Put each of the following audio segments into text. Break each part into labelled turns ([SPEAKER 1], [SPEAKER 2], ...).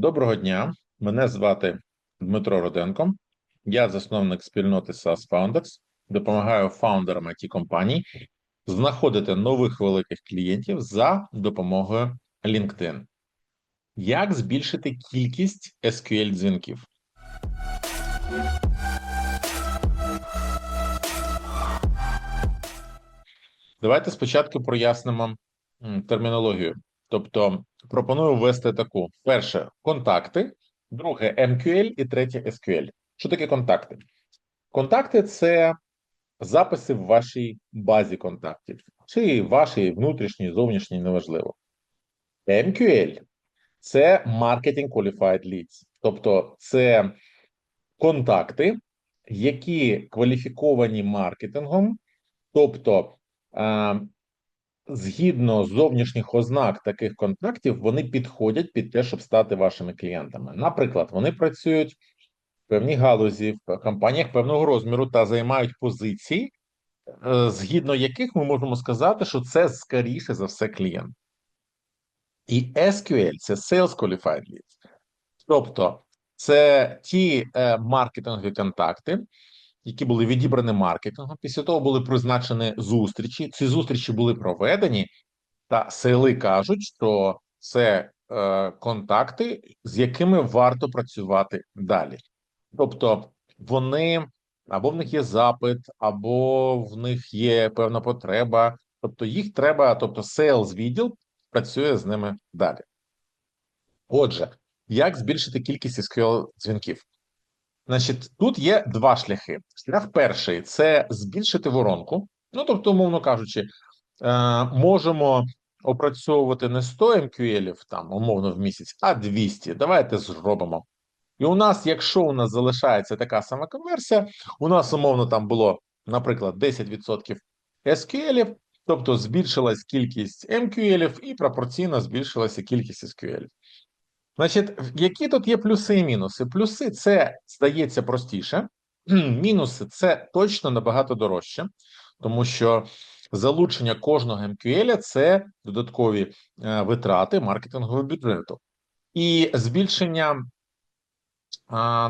[SPEAKER 1] Доброго дня. Мене звати Дмитро Роденко. Я засновник спільноти SaaS Founders. Допомагаю фаундерам it компаній знаходити нових великих клієнтів за допомогою LinkedIn. Як збільшити кількість SQL дзвінків? Давайте спочатку прояснимо термінологію. Тобто пропоную ввести таку: перше контакти, друге MQL і третє SQL. Що таке контакти? Контакти це записи в вашій базі контактів, чи вашій внутрішній, зовнішній, неважливо. MQL це Marketing Qualified Leads, тобто це контакти, які кваліфіковані маркетингом, тобто е, згідно зовнішніх ознак таких контактів, вони підходять під те, щоб стати вашими клієнтами. Наприклад, вони працюють в певній галузі, в компаніях певного розміру та займають позиції, е, згідно яких ми можемо сказати, що це скоріше за все клієнт. І SQL це Sales Qualified Leads. Тобто, це ті е, маркетингові контакти, які були відібрані маркетингом. Після того були призначені зустрічі. Ці зустрічі були проведені, та сели кажуть, що це е, контакти, з якими варто працювати далі. Тобто, вони або в них є запит, або в них є певна потреба. Тобто, їх треба, тобто, sales відділ працює з ними далі. Отже, як збільшити кількість SQL дзвінків? Значить, тут є два шляхи. Шлях перший це збільшити воронку. Ну, тобто, умовно кажучи, е, можемо опрацьовувати не 100 MQL там, умовно, в місяць, а 200. Давайте зробимо. І у нас, якщо у нас залишається така сама конверсія, у нас умовно там було, наприклад, 10% SQL, тобто збільшилась кількість MQL і пропорційно збільшилася кількість SQL. Значить, які тут є плюси і мінуси? Плюси це здається простіше, мінуси це точно набагато дорожче, тому що залучення кожного MQL – це додаткові е, витрати маркетингового бюджету і збільшення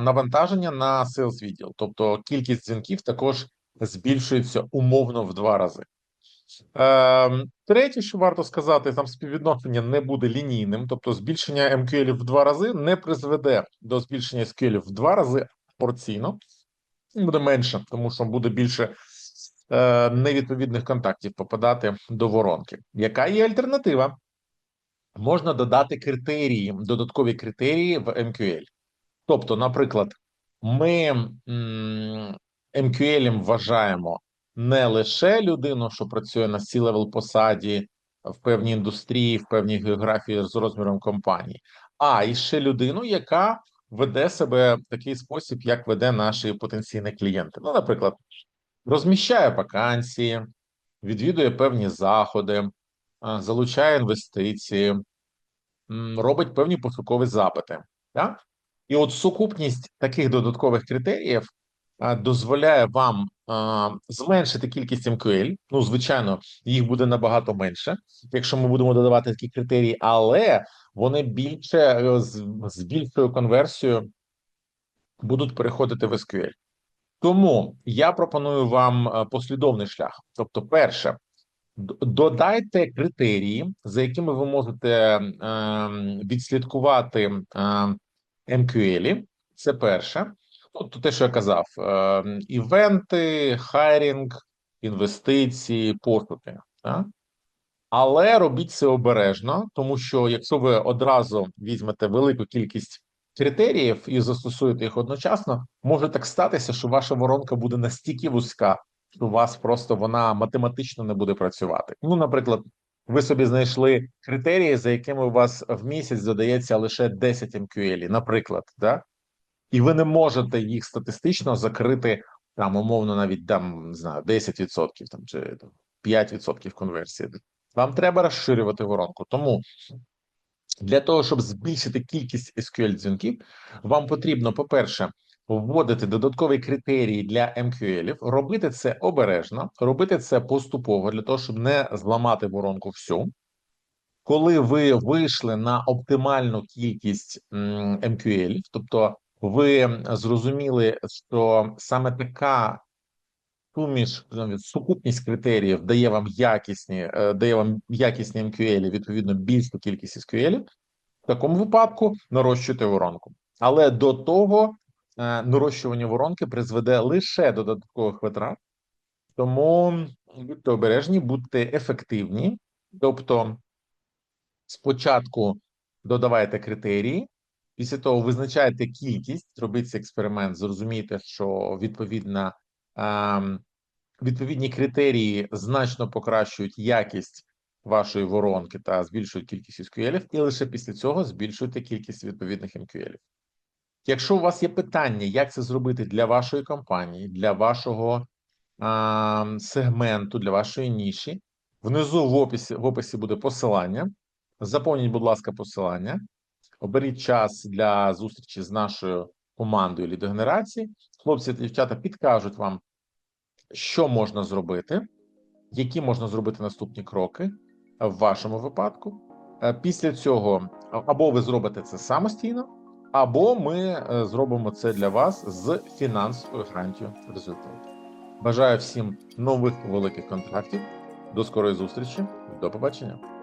[SPEAKER 1] навантаження на sales відділ, тобто кількість дзвінків також збільшується умовно в два рази. Е, Третє, що варто сказати, там співвідношення не буде лінійним, тобто збільшення MQL в два рази не призведе до збільшення SQL в два рази порційно, буде менше, тому що буде більше е, невідповідних контактів попадати до воронки. Яка є альтернатива? Можна додати критерії, додаткові критерії в MQL. Тобто, наприклад, ми м, MQL вважаємо не лише людину, що працює на C-level посаді в певній індустрії, в певній географії з розміром компанії, а і ще людину, яка веде себе в такий спосіб, як веде наші потенційні клієнти. Ну, наприклад, розміщає вакансії, відвідує певні заходи, залучає інвестиції, робить певні пошукові запити. Так? І от сукупність таких додаткових критеріїв дозволяє вам зменшити кількість МКЛ. Ну, звичайно, їх буде набагато менше, якщо ми будемо додавати такі критерії, але вони більше е, з більшою конверсією будуть переходити в SQL. Тому я пропоную вам е, послідовний шлях. Тобто, перше, додайте критерії, за якими ви можете ем, відслідкувати. Ем, Це перше. Ну, то те, що я казав: е, івенти, хайрінг, інвестиції, пошуки. Так? Але робіть це обережно, тому що якщо ви одразу візьмете велику кількість критеріїв і застосуєте їх одночасно, може так статися, що ваша воронка буде настільки вузька, що у вас просто вона математично не буде працювати. Ну, наприклад, ви собі знайшли критерії, за якими у вас в місяць додається лише 10 MQL, наприклад, да? І ви не можете їх статистично закрити там умовно, навіть там не знаю 10% там чи там, 5% конверсії. Вам треба розширювати воронку. Тому для того, щоб збільшити кількість SQL дзвінків, вам потрібно, по-перше, вводити додаткові критерії для MQL, робити це обережно, робити це поступово для того, щоб не зламати воронку всю. коли ви вийшли на оптимальну кількість MQL, тобто ви зрозуміли, що саме така суміш, сукупність критеріїв дає вам якісні, е, дає вам якісні MQL, відповідно більшу кількість SQL, в такому випадку нарощуйте воронку. Але до того е, нарощування воронки призведе лише до додаткових витрат, тому будьте обережні, будьте ефективні. Тобто, спочатку додавайте критерії, після того визначайте кількість, робіть цей експеримент, зрозумійте, що відповідна, ем, відповідні критерії значно покращують якість вашої воронки та збільшують кількість SQL, і лише після цього збільшуйте кількість відповідних MQL. Якщо у вас є питання, як це зробити для вашої компанії, для вашого а, сегменту, для вашої ніші, внизу в описі, в описі буде посилання. Заповніть, будь ласка, посилання. Оберіть час для зустрічі з нашою командою лідогенерації. Хлопці та дівчата підкажуть вам, що можна зробити, які можна зробити наступні кроки в вашому випадку. Е, Після цього або ви зробите це самостійно, або ми е, зробимо це для вас з фінансовою гарантією результату. Бажаю всім нових великих контрактів. До скорої зустрічі. До побачення.